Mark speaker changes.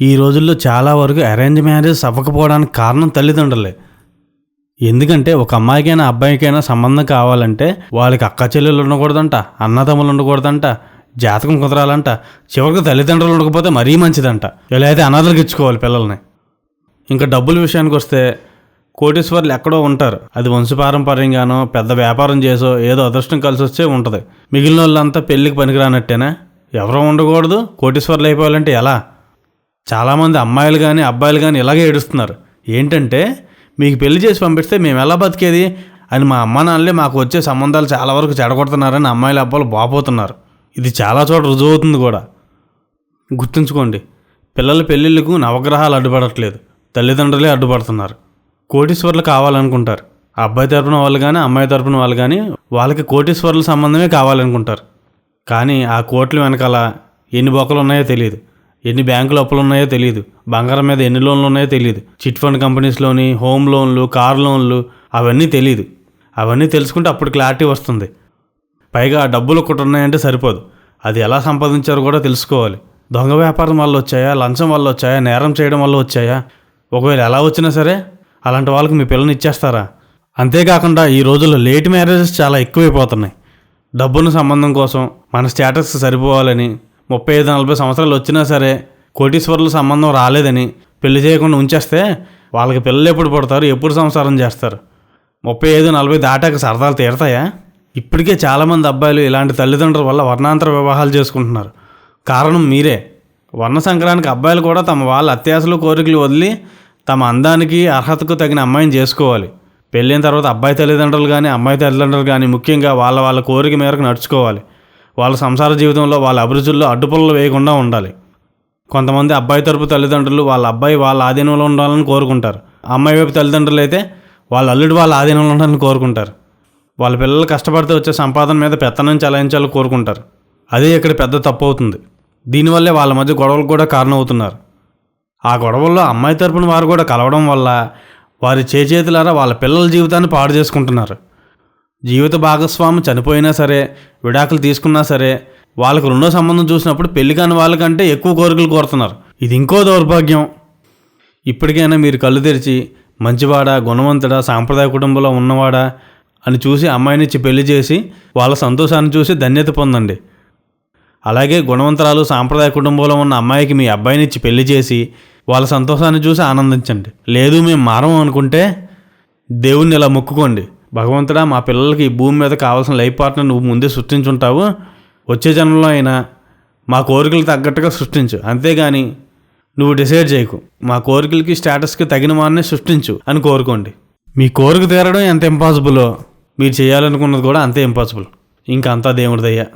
Speaker 1: ఈ రోజుల్లో చాలా వరకు అరేంజ్ మ్యారేజ్ అవ్వకపోవడానికి కారణం తల్లిదండ్రులే. ఎందుకంటే ఒక అమ్మాయికైనా అబ్బాయికైనా సంబంధం కావాలంటే వాళ్ళకి అక్క చెల్లెలు ఉండకూడదంట అన్నదమ్ములు ఉండకూడదంట జాతకం కుదరాలంట చివరికి తల్లిదండ్రులు ఉండకపోతే మరీ మంచిదంట. ఇలా అయితే అనాథలకు ఇచ్చుకోవాలి పిల్లల్ని. ఇంకా డబ్బుల విషయానికి వస్తే కోటీశ్వర్లు ఎక్కడో ఉంటారు. అది వంశపారంపర్యంగానో పెద్ద వ్యాపారం చేసో ఏదో అదృష్టం కలిసి వచ్చే ఉంటుంది. మిగిలిన వాళ్ళంతా పెళ్ళికి పనికిరానట్టేనా? ఎవరో ఉండకూడదు. కోటీశ్వర్లు అయిపోవాలంటే ఎలా? చాలామంది అమ్మాయిలు కానీ అబ్బాయిలు కానీ ఇలాగే ఏడుస్తున్నారు. ఏంటంటే మీకు పెళ్ళి చేసి పంపిస్తే మేము ఎలా బతికేది? అని మా అమ్మ నాన్నలే మాకు వచ్చే సంబంధాలు చాలా వరకు చెడగొడుతున్నారని అమ్మాయిలు అబ్బాయిలు బాపోతున్నారు. ఇది చాలా చోట రుజువు అవుతుంది కూడా. గుర్తుంచుకోండి పిల్లల పెళ్ళిళ్ళకు నవగ్రహాలు అడ్డుపడట్లేదు. తల్లిదండ్రులే అడ్డుపడుతున్నారు. కోటీశ్వర్లు కావాలనుకుంటారు. ఆ అబ్బాయి తరపున వాళ్ళు కానీ అమ్మాయి తరపున వాళ్ళు కానీ వాళ్ళకి కోటీశ్వర్ల సంబంధమే కావాలనుకుంటారు. కానీ ఆ కోట్ల వెనకాల ఎన్ని బొక్కలు ఉన్నాయో తెలియదు. ఎన్ని బ్యాంకులు అప్పులు ఉన్నాయో తెలియదు బంగారం మీద ఎన్ని లోన్లు ఉన్నాయో తెలియదు చిట్ ఫండ్ కంపెనీస్లోని హోమ్ లోన్లు కార్ లోన్లు అవన్నీ తెలియదు అవన్నీ తెలుసుకుంటే అప్పుడు క్లారిటీ వస్తుంది. పైగా డబ్బులు ఒకటి ఉన్నాయంటే సరిపోదు. అది ఎలా సంపాదించారో కూడా తెలుసుకోవాలి. దొంగ వ్యాపారం వల్ల వచ్చాయా? లంచం వల్ల వచ్చాయా? నేరం చేయడం వల్ల వచ్చాయా? ఒకవేళ ఎలా వచ్చినా సరే అలాంటి వాళ్ళకి మీ పిల్లని ఇచ్చేస్తారా? అంతేకాకుండా ఈ రోజుల్లో లేట్ మ్యారేజెస్ చాలా ఎక్కువైపోతున్నాయి. డబ్బున్న సంబంధం కోసం మన స్టేటస్ సరిపోవాలని ముప్పై ఐదు నలభై సంవత్సరాలు వచ్చినా సరే కోటీశ్వరుల సంబంధం రాలేదని పెళ్ళి చేయకుండా ఉంచేస్తే వాళ్ళకి పిల్లలు ఎప్పుడు పుడతారు ఎప్పుడు సంసారం చేస్తారు? ముప్పై ఐదు నలభై దాటాక సరదాలు తీరతాయా? ఇప్పటికే చాలామంది అబ్బాయిలు ఇలాంటి తల్లిదండ్రుల వల్ల వర్ణాంతర వివాహాలు చేసుకుంటున్నారు. కారణం మీరే. వర్ణ సంక్రాంతికి అబ్బాయిలు కూడా తమ వాళ్ళ అత్యాశలు కోరికలు వదిలి తమ అందానికి అర్హతకు తగిన అమ్మాయిని చేసుకోవాలి. పెళ్ళైన తర్వాత అబ్బాయి తల్లిదండ్రులు కానీ అమ్మాయి తల్లిదండ్రులు కానీ ముఖ్యంగా వాళ్ళ వాళ్ళ కోరిక మేరకు నడుచుకోవాలి. వాళ్ళ సంసార జీవితంలో వాళ్ళ అభిరుచుల్లో అడ్డుపుల్లలు వేయకుండా ఉండాలి. కొంతమంది అబ్బాయి తరపు తల్లిదండ్రులు వాళ్ళ అబ్బాయి వాళ్ళ ఆధీనంలో ఉండాలని కోరుకుంటారు. అమ్మాయి వైపు తల్లిదండ్రులు అయితే వాళ్ళ అల్లుడు వాళ్ళ ఆధీనంలో ఉండాలని కోరుకుంటారు. వాళ్ళ పిల్లలు కష్టపడితే వచ్చే సంపాదన మీద పెత్తనం చలాయించాలని కోరుకుంటారు. అదే ఇక్కడ పెద్ద తప్పు అవుతుంది. దీనివల్లే వాళ్ళ మధ్య గొడవలు కూడా కారణమవుతున్నారు. ఆ గొడవల్లో అమ్మాయి తరపున వారు కూడా కలవడం వల్ల వారి చేచేతులారా వాళ్ళ పిల్లల జీవితాన్ని పాడు చేసుకుంటున్నారు. జీవిత భాగస్వామి చనిపోయినా సరే విడాకులు తీసుకున్నా సరే వాళ్ళకు రెండో సంబంధం చూసినప్పుడు పెళ్ళి కాని వాళ్ళకంటే ఎక్కువ కోరికలు కోరుతున్నారు. ఇది ఇంకో దౌర్భాగ్యం. ఇప్పటికైనా మీరు కళ్ళు తెరిచి మంచివాడా గుణవంతుడా సాంప్రదాయ కుటుంబంలో ఉన్నవాడా అని చూసి అమ్మాయినిచ్చి పెళ్ళి చేసి వాళ్ళ సంతోషాన్ని చూసి ధన్యత పొందండి. అలాగే గుణవంతరాలు సాంప్రదాయ కుటుంబంలో ఉన్న అమ్మాయికి మీ అబ్బాయినిచ్చి పెళ్ళి చేసి వాళ్ళ సంతోషాన్ని చూసి ఆనందించండి. లేదు మేము మారం అనుకుంటే దేవుణ్ణి ఇలా మొక్కుకోండి. భగవంతుడా మా పిల్లలకి ఈ భూమి మీద కావాల్సిన లైఫ్ పార్ట్నర్ నువ్వు ముందే సృష్టించుంటావు. వచ్చే జన్మలో అయినా మా కోరికలు తగ్గట్టుగా సృష్టించు. అంతేగాని నువ్వు డిసైడ్ చేయకు. మా కోరికలకి స్టేటస్కి తగిన వారిని సృష్టించు అని కోరుకోండి. మీ కోరిక తీరడం ఎంత ఇంపాసిబులో మీరు చేయాలనుకున్నది కూడా అంతే ఇంపాసిబుల్. ఇంకా అంతా దేవుడిదయ్యా